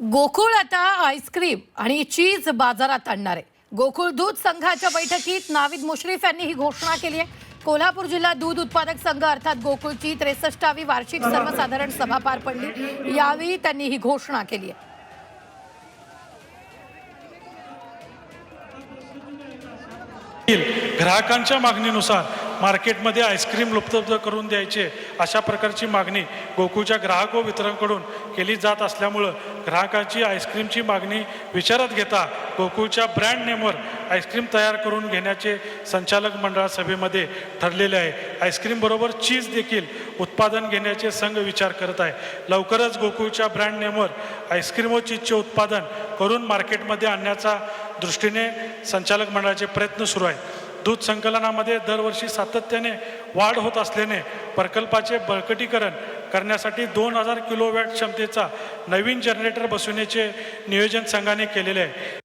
गोकुळ आता आईस्क्रीम आणि चीज बाजारात आणणार आहे. गोकुळ दूध संघाच्या बैठकीत नाविद मुश्रीफ यांनी ही घोषणा केली आहे. कोल्हापूर जिल्हा दूध उत्पादक संघ अर्थात गोकुळची त्रेसष्टावी वार्षिक सर्वसाधारण सभा पार पडली. यावेळी त्यांनी ही घोषणा केली आहे. ग्राहकांच्या मागणीनुसार मार्केटमध्ये आईस्क्रीम उपलब्ध करून द्यायचे अशा प्रकारची मागणी गोकुळच्या ग्राहक व वितरणकडून केली जात असल्यामुळं ग्राहकांची आईस्क्रीमची मागणी विचारात घेता गोकुळच्या ब्रँड नेमवर आईस्क्रीम तयार करून घेण्याचे संचालक मंडळ सभेमध्ये ठरलेले आहे. आईस्क्रीमबरोबर चीज देखील उत्पादन घेण्याचे संघ विचार करत आहे. लवकरच गोकुळच्या ब्रँड नेमवर आईस्क्रीम व चीजचे उत्पादन करून मार्केटमध्ये आणण्याचा दृष्टीने संचालक मंडळाचे प्रयत्न सुरू आहेत. दूध संकलनामध्ये दरवर्षी सातत्याने वाढ होत असल्याने प्रकल्पाचे बळकटीकरण करण्यासाठी दोन हजार किलोवॅट क्षमतेचा नवीन जनरेटर बसवण्याचे नियोजन संघाने केलेले आहे.